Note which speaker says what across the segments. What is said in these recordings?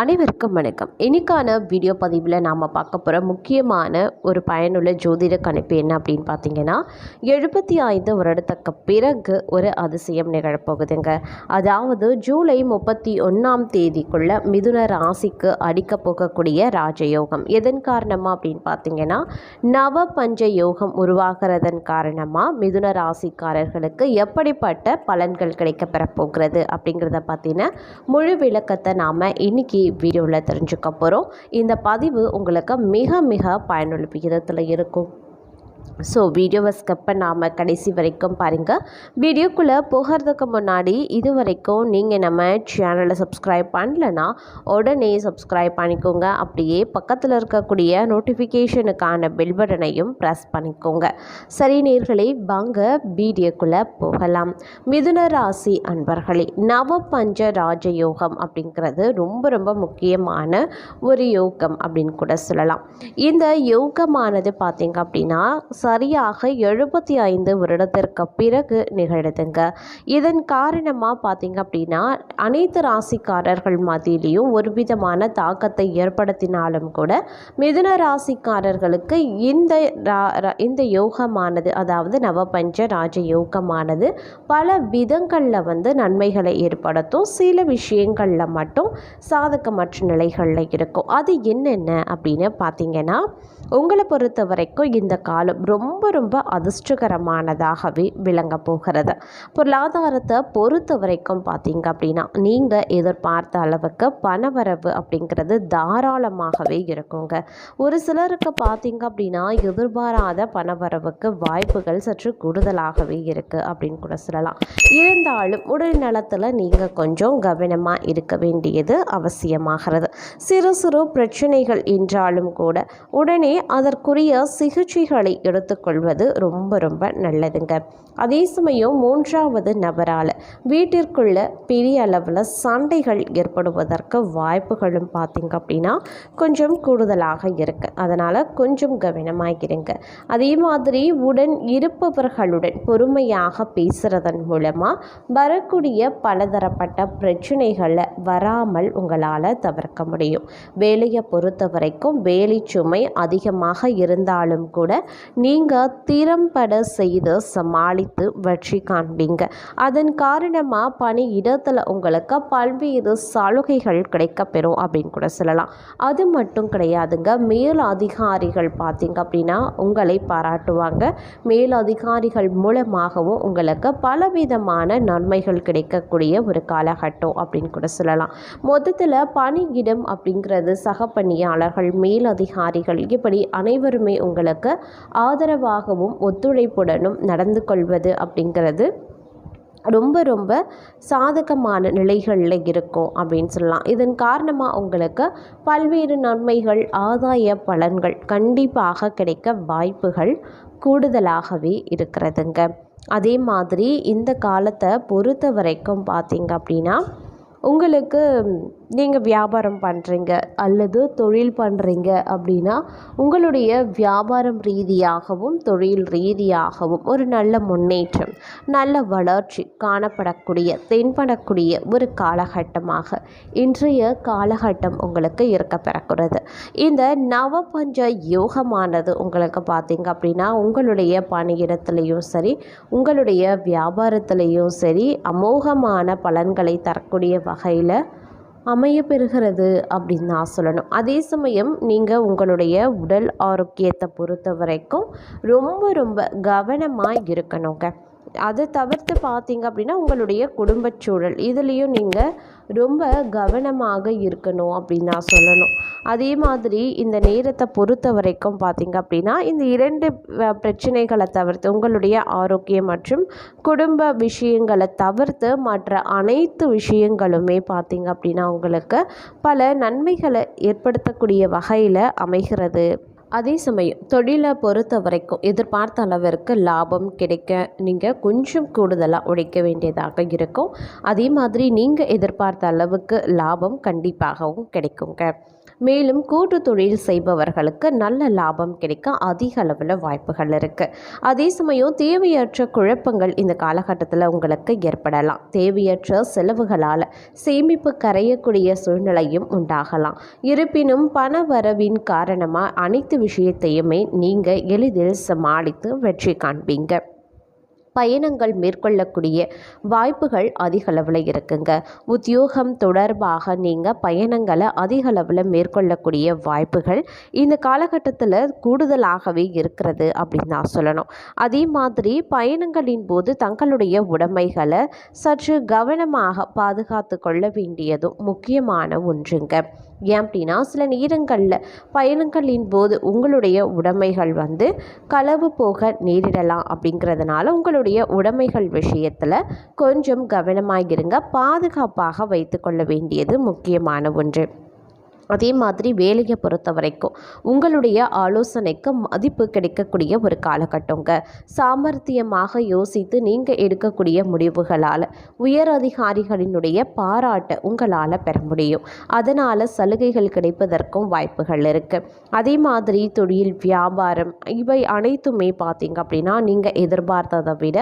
Speaker 1: அனைவருக்கும் வணக்கம். இன்றைக்கான வீடியோ பதிவில் நாம் பார்க்க போகிற முக்கியமான ஒரு பயனுள்ள ஜோதிட கணிப்பு என்ன அப்படின்னு பார்த்தீங்கன்னா எழுபத்தி ஐந்து வருடத்துக்கு பிறகு ஒரு அதிசயம் நிகழப்போகுதுங்க. அதாவது ஜூலை முப்பத்தி ஒன்றாம் தேதிக்குள்ள மிதுன ராசிக்கு அடிக்க போகக்கூடிய ராஜயோகம். எதன் காரணமாக அப்படின்னு பார்த்தீங்கன்னா நவ பஞ்ச யோகம் உருவாகிறதன் காரணமாக மிதுன ராசிக்காரர்களுக்கு எப்படிப்பட்ட பலன்கள் கிடைக்கப்பெறப் போகிறது அப்படிங்கிறத பார்த்தீங்கன்னா முழு விளக்கத்தை நாம் இன்றைக்கி வீடியோவில் தெரிஞ்சுக்க போகிறோம். இந்த பதிவு உங்களுக்கு மிக மிக பயனுள்ள விகிதத்தில் இருக்கும். ஸோ வீடியோவை ஸ்கப் பண்ணாமல் கடைசி வரைக்கும் பாருங்கள் வீடியோக்குள்ளே போகிறதுக்கு முன்னாடி இது வரைக்கும் நீங்கள் நம்ம சேனலை சப்ஸ்கிரைப் பண்ணலன்னா உடனே சப்ஸ்கிரைப் பண்ணிக்கோங்க. அப்படியே பக்கத்தில் இருக்கக்கூடிய நோட்டிஃபிகேஷனுக்கான பெல் பட்டனையும் ப்ரெஸ் பண்ணிக்கோங்க. சரி நேர்களே வாங்க வீடியோக்குள்ளே போகலாம். மிதுன ராசி அன்பர்களே நவ பஞ்ச ராஜயோகம் அப்படிங்கிறது ரொம்ப ரொம்ப முக்கியமான ஒரு யோகம் அப்படின்னு கூட சொல்லலாம். இந்த யோகமானது பார்த்தீங்க அப்படின்னா சரியாக எழுபத்தி ஐந்து வருடத்திற்கு பிறகு நிகழுதுங்க இதன் காரணமாக பார்த்தீங்க அப்படின்னா அனைத்து ராசிக்காரர்கள் மத்தியிலையும் ஒரு விதமான தாக்கத்தை ஏற்படுத்தினாலும் கூட மிதுன ராசிக்காரர்களுக்கு இந்த ரா- ரா- இந்த யோகமானது அதாவது நவபஞ்ச ராஜ யோகமானது பல விதங்களில் வந்து நன்மைகளை ஏற்படுத்தும். சில விஷயங்களில் மட்டும் சாதகமற்ற நிலைகளில் இருக்கும். அது என்னென்ன அப்படின்னு பார்த்தீங்கன்னா உங்களை பொறுத்த வரைக்கும் இந்த காலம் ரொம்ப ரொம்ப அதிர்ஷ்டகரமானதாகவே விளங்க போகிறது. பொருளாதாரத்தை பொறுத்த வரைக்கும் பார்த்தீங்க அப்படின்னா நீங்கள் எதிர்பார்த்த அளவுக்கு பணவரவு அப்படிங்கிறது தாராளமாகவே இருக்குங்க. ஒரு சிலருக்கு பார்த்தீங்க அப்படின்னா எதிர்பாராத பணவரவுக்கு வாய்ப்புகள் சற்று கூடுதலாகவே இருக்குது அப்படின்னு கூட சொல்லலாம். இருந்தாலும் உடல் நலத்தில் நீங்கள் கொஞ்சம் கவனமாக இருக்க வேண்டியது அவசியமாகிறது. சிறு சிறு பிரச்சனைகள் என்றாலும் கூட உடனே அதற்குரிய சிகிச்சைகளை எடுத்துக்கொள்வது ரொம்ப ரொம்ப நல்லதுங்க. அதே சமயம் மூன்றாவது நபரால் வீட்டிற்குள்ள பெரிய அளவில் சண்டைகள் ஏற்படுவதற்கு வாய்ப்புகளும் பார்த்தீங்க அப்படின்னா கொஞ்சம் கூடுதலாக இருக்கு. அதனால் கொஞ்சம் கவனமாக இருங்க அதே மாதிரி உடன் இருப்பவர்களுடன் பொறுமையாக பேசுகிறதன் மூலமாக வரக்கூடிய பலதரப்பட்ட பிரச்சனைகளை வராமல் உங்களால் தவிர்க்க முடியும். வேலையை பொறுத்த வரைக்கும் வேலை சுமை கஷ்டமாக இருந்தாலும் கூட நீங்கள் திறம்பட செய்து சமாளித்து வெற்றி காண்பீங்க. அதன் காரணமாக பணி இடத்துல உங்களுக்கு பல்வேறு சலுகைகள் கிடைக்கப்பெறும் அப்படின்னு கூட சொல்லலாம். அது மட்டும் கிடையாதுங்க மேல் அதிகாரிகள் பார்த்தீங்க அப்படின்னா உங்களை பாராட்டுவாங்க. மேல் அதிகாரிகள் மூலமாகவும் உங்களுக்கு பலவிதமான நன்மைகள் கிடைக்கக்கூடிய ஒரு காலகட்டம் அப்படின்னு கூட சொல்லலாம். மொத்தத்தில் பணியிடம் அப்படிங்கிறது சக பணியாளர்கள் மேல் அதிகாரிகள் இப்படி அனைவருமே உங்களுக்கு ஆதரவாகவும் ஒத்துழைப்புடனும் நடந்து கொள்வது அப்படிங்கிறது ரொம்ப ரொம்ப சாதகமான நிலைகளில் இருக்கும் அப்படின்னு சொல்லலாம். இதன் காரணமாக உங்களுக்கு பல்வேறு நன்மைகள் ஆதாய பலன்கள் கண்டிப்பாக கிடைக்க வாய்ப்புகள் கூடுதலாகவே இருக்கிறதுங்க. அதே மாதிரி இந்த காலத்தை பொறுத்த வரைக்கும் பார்த்தீங்க அப்படின்னா உங்களுக்கு நீங்கள் வியாபாரம் பண்ணுறீங்க அல்லது தொழில் பண்ணுறீங்க அப்படின்னா உங்களுடைய வியாபாரம் ரீதியாகவும் தொழில் ரீதியாகவும் ஒரு நல்ல முன்னேற்றம் நல்ல வளர்ச்சி காணப்படக்கூடிய தென்படக்கூடிய ஒரு காலகட்டமாக இன்றைய காலகட்டம் உங்களுக்கு இருக்கப்பெறக்கூடாது இந்த நவபஞ்ச யோகமானது உங்களுக்கு பார்த்தீங்க அப்படின்னா உங்களுடைய பணியிடத்துலேயும் சரி உங்களுடைய வியாபாரத்துலேயும் சரி அமோகமான பலன்களை தரக்கூடிய வகையில் அமைய பெறுகிறது அப்படின்னு நான் சொல்லணும். அதே சமயம் நீங்கள் உங்களுடைய உடல் ஆரோக்கியத்தை பொறுத்த வரைக்கும் ரொம்ப ரொம்ப கவனமாக இருக்கணுங்க. அதை தவிர்த்து பார்த்தீங்க அப்படின்னா உங்களுடைய குடும்பச் சூழல். இதுலேயும் நீங்கள் ரொம்ப கவனமாக இருக்கணும் அப்படின்னு நான் சொல்லணும். அதே மாதிரி இந்த நேரத்தை பொறுத்த வரைக்கும் பார்த்தீங்க அப்படின்னா இந்த இரண்டு பிரச்சனைகளை தவிர்த்து உங்களுடைய ஆரோக்கியம் மற்றும் குடும்ப விஷயங்களை தவிர்த்து மற்ற அனைத்து விஷயங்களுமே பார்த்தீங்க அப்படின்னா உங்களுக்கு பல நன்மைகளை ஏற்படுத்தக்கூடிய வகையில் அமைகிறது. அதே சமயம் தொழிலை பொறுத்த வரைக்கும் எதிர்பார்த்த அளவிற்கு லாபம் கிடைக்க நீங்கள் கொஞ்சம் கூடுதலாக உழைக்க வேண்டியதாக இருக்கும். அதே மாதிரி நீங்கள் எதிர்பார்த்த அளவுக்கு லாபம் கண்டிப்பாகவும் கிடைக்குங்க. மேலும் கூட்டு தொழில் செய்பவர்களுக்கு நல்ல லாபம் கிடைக்க அதிக அளவில் வாய்ப்புகள் இருக்குது அதே சமயம் தேவையற்ற குழப்பங்கள் இந்த காலகட்டத்தில் உங்களுக்கு ஏற்படலாம். தேவையற்ற செலவுகளால் சேமிப்பு கரையக்கூடிய சூழ்நிலையும் உண்டாகலாம். இருப்பினும் பண வரவின் காரணமாக அனைத்து விஷயத்தையுமே நீங்கள் எளிதில் சமாளித்து வெற்றி காண்பீங்க. பயணங்கள் மேற்கொள்ளக்கூடிய வாய்ப்புகள் அதிகளவில் இருக்குங்க. உத்தியோகம் தொடர்பாக நீங்கள் பயணங்களை அதிகளவில் மேற்கொள்ளக்கூடிய வாய்ப்புகள் இந்த காலகட்டத்தில் கூடுதலாகவே இருக்கிறது அப்படின்னு நான் சொல்லணும். அதே மாதிரி பயணங்களின் போது தங்களுடைய உடைமைகளை சற்று கவனமாக பாதுகாத்து கொள்ள வேண்டியதும் முக்கியமான ஒன்றுங்க. ஏன் அப்படின்னா சில நேரங்களில் பயணங்களின் போது உங்களுடைய உடைமைகள் வந்து களவு போக நேரிடலாம் அப்படிங்கிறதுனால உங்களுடைய உடைமைகள் விஷயத்தில் கொஞ்சம் கவனமாக இருங்க பாதுகாப்பாக வைத்துக்கொள்ள வேண்டியது முக்கியமான ஒன்று. அதே மாதிரி வேலையை பொறுத்த வரைக்கும் உங்களுடைய ஆலோசனைக்கு மதிப்பு கிடைக்கக்கூடிய ஒரு காலகட்டங்க. சாமர்த்தியமாக யோசித்து நீங்கள் எடுக்கக்கூடிய முடிவுகளால் உயர் அதிகாரிகளினுடைய பாராட்டை உங்களால் பெற முடியும். அதனால் சலுகைகள் கிடைப்பதற்கும் வாய்ப்புகள் இருக்குது அதே மாதிரி தொழில் வியாபாரம் இவை அனைத்துமே பார்த்தீங்க அப்படின்னா நீங்கள் எதிர்பார்த்ததை விட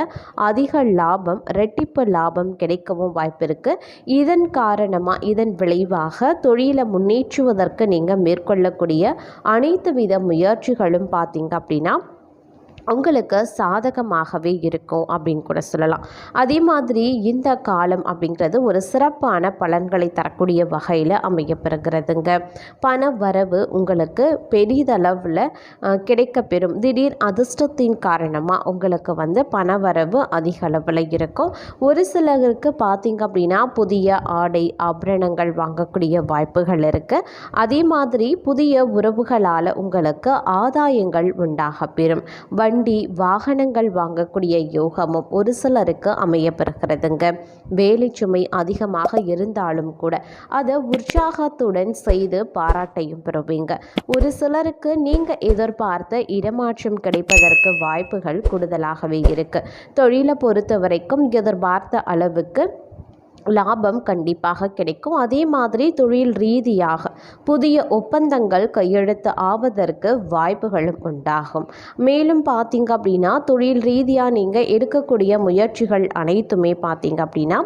Speaker 1: அதிக லாபம் ரெட்டிப்பு லாபம் கிடைக்கவும் வாய்ப்பு இருக்குது இதன் காரணமாக இதன் விளைவாக தொழிலை மாற்றுவதற்கு நீங்கள் மேற்கொள்ளக்கூடிய அனைத்து வித முயற்சிகளும் பார்த்தீங்க அப்படின்னா உங்களுக்கு சாதகமாகவே இருக்கும் அப்படின்னு கூட சொல்லலாம். அதே மாதிரி இந்த காலம் அப்படிங்கிறது ஒரு சிறப்பான பலன்களை தரக்கூடிய வகையில் அமையப்பெறுகிறதுங்க. பண வரவு உங்களுக்கு பெரிதளவில் கிடைக்கப்பெறும். திடீர் அதிர்ஷ்டத்தின் காரணமாக உங்களுக்கு வந்து பண வரவு அதிக அளவில் இருக்கும். ஒரு சிலருக்கு பார்த்திங்க அப்படின்னா புதிய ஆடை ஆபரணங்கள் வாங்கக்கூடிய வாய்ப்புகள் இருக்குது அதே மாதிரி புதிய உறவுகளால் உங்களுக்கு ஆதாயங்கள் உண்டாக பெறும் வண்டி வாகனங்கள் வாங்கக்கூடிய யோகமும் ஒரு சிலருக்கு அமையப்பெறுகிறதுங்க. வேலை சுமை அதிகமாக இருந்தாலும் கூட அதை உற்சாகத்துடன் செய்து பாராட்டையும் பெறுவீங்க. ஒரு சிலருக்கு நீங்கள் எதிர்பார்த்த இடமாற்றம் கிடைப்பதற்கு வாய்ப்புகள் கூடுதலாகவே இருக்குது தொழிலை பொறுத்த வரைக்கும் எதிர்பார்த்த அளவுக்கு லாபம் கண்டிப்பாக கிடைக்கும். அதே மாதிரி தொழில் ரீதியாக புதிய ஒப்பந்தங்கள் கையெழுத்து ஆவதற்கு வாய்ப்புகளும் உண்டாகும். மேலும் பார்த்தீங்க அப்படின்னா தொழில் ரீதியாக நீங்கள் எடுக்கக்கூடிய முயற்சிகள் அனைத்துமே பார்த்தீங்க அப்படின்னா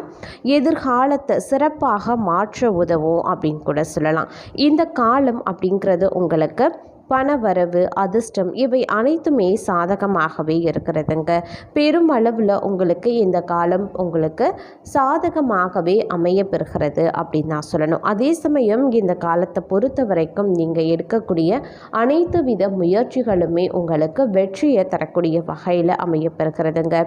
Speaker 1: எதிர்காலத்தை சிறப்பாக மாற்ற உதவும் அப்படின்னு கூட சொல்லலாம். இந்த காலம் அப்படிங்கிறது உங்களுக்கு பணவரவு அதிர்ஷ்டம் இவை அனைத்துமே சாதகமாகவே இருக்கிறதுங்க. பெருமளவில் உங்களுக்கு இந்த காலம் உங்களுக்கு சாதகமாகவே அமைய பெறுகிறது அப்படின்னு நான் சொல்லணும். அதே சமயம் இந்த காலத்தை பொறுத்த வரைக்கும் நீங்கள் எடுக்கக்கூடிய அனைத்து வித முயற்சிகளுமே உங்களுக்கு வெற்றியை தரக்கூடிய வகையில் அமைய பெறுகிறதுங்க.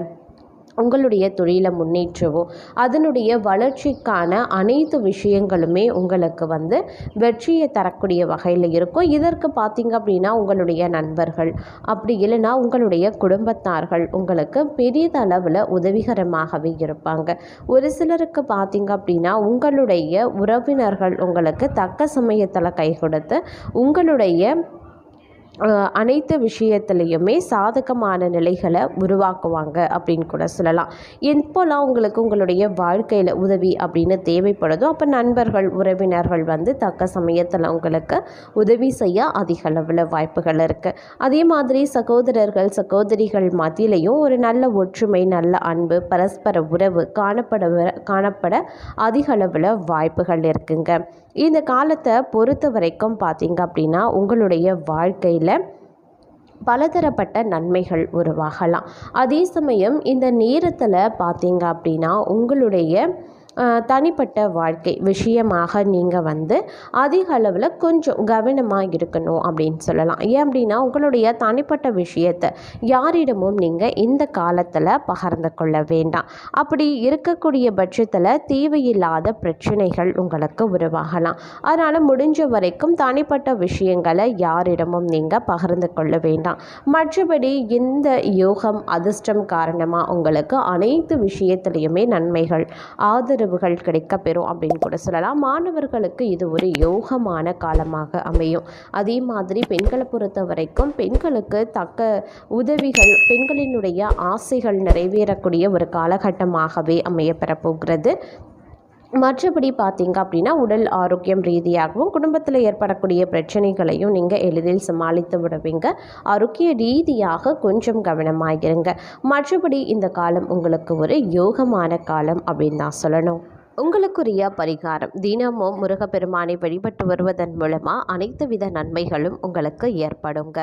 Speaker 1: உங்களுடைய தொழிலை முன்னேற்றவோ அதனுடைய வளர்ச்சிக்கான அனைத்து விஷயங்களுமே உங்களுக்கு வந்து வெற்றியை தரக்கூடிய வகையில் இருக்கும். இதற்கு பார்த்திங்க அப்படின்னா உங்களுடைய நண்பர்கள் அப்படி இல்லைன்னா உங்களுடைய குடும்பத்தார்கள் உங்களுக்கு பெரியதளவில் உதவிகரமாகவே இருப்பாங்க. ஒரு சிலருக்கு பார்த்திங்க அப்படின்னா உங்களுடைய உறவினர்கள் உங்களுக்கு தக்க சமயத்தில் கை கொடுத்து உங்களுடைய அனைத்து விஷயத்துலேயுமே சாதகமான நிலைகளை உருவாக்குவாங்க அப்படின்னு கூட சொல்லலாம். எப்போல்லாம் உங்களுக்கு உங்களுடைய வாழ்க்கையில் உதவி அப்படின்னு தேவைப்படுதோ அப்போ நண்பர்கள் உறவினர்கள் வந்து தக்க சமயத்தில் உங்களுக்கு உதவி செய்ய அதிக அளவில் வாய்ப்புகள் இருக்குது அதே மாதிரி சகோதரர்கள் சகோதரிகள் மத்தியிலையும் ஒரு நல்ல ஒற்றுமை நல்ல அன்பு பரஸ்பர உறவு காணப்பட காணப்பட அதிக அளவில் வாய்ப்புகள் இருக்குங்க. இந்த காலத்தை பொறுத்த வரைக்கும் பார்த்தீங்க அப்படின்னா உங்களுடைய வாழ்க்கையில் பலதரப்பட்ட நன்மைகள் உருவாகலாம். அதே சமயம் இந்த நேரத்தில் பார்த்தீங்க அப்படின்னா உங்களுடைய தனிப்பட்ட வாழ்க்கை விஷயமாக நீங்கள் வந்து அதிக அளவில் கொஞ்சம் கவனமாக இருக்கணும் அப்படின்னு சொல்லலாம். ஏன் அப்படின்னா உங்களுடைய தனிப்பட்ட விஷயத்தை யாரிடமும் நீங்கள் இந்த காலத்தில் பகிர்ந்து கொள்ள வேண்டாம். அப்படி இருக்கக்கூடிய பட்சத்தில் தேவையில்லாத பிரச்சனைகள் உங்களுக்கு உருவாகலாம். அதனால் முடிஞ்ச வரைக்கும் தனிப்பட்ட விஷயங்களை யாரிடமும் நீங்கள் பகிர்ந்து கொள்ள வேண்டாம். மற்றபடி இந்த யோகம் அதிர்ஷ்டம் காரணமாக உங்களுக்கு அனைத்து விஷயத்திலையுமே நன்மைகள் ஆதரவு உறவுகள் கிடைக்கப்பெறும் அப்படின்னு கூட சொல்லலாம். மாணவர்களுக்கு இது ஒரு யோகமான காலமாக அமையும். அதே மாதிரி பெண்களை பொறுத்த வரைக்கும் பெண்களுக்கு தக்க உதவிகள் பெண்களினுடைய ஆசைகள் நிறைவேறக்கூடிய ஒரு காலகட்டமாகவே அமையப்பெறப்போகிறது. மற்றபடி பார்த்தீங்க அப்படின்னா உடல் ஆரோக்கியம் ரீதியாகவும் குடும்பத்தில் ஏற்படக்கூடிய பிரச்சனைகளையும் நீங்கள் எளிதில் சமாளித்து விடுவீங்க. ஆரோக்கிய ரீதியாக கொஞ்சம் கவனமாகிருங்க மற்றபடி இந்த காலம் உங்களுக்கு ஒரு யோகமான காலம் அப்படின்னு தான் சொல்லணும். உங்களுக்குரிய பரிகாரம் தினமும் முருகப்பெருமானை வழிபட்டு வருவதன் மூலமாக அனைத்து வித நன்மைகளும் உங்களுக்கு ஏற்படுங்க.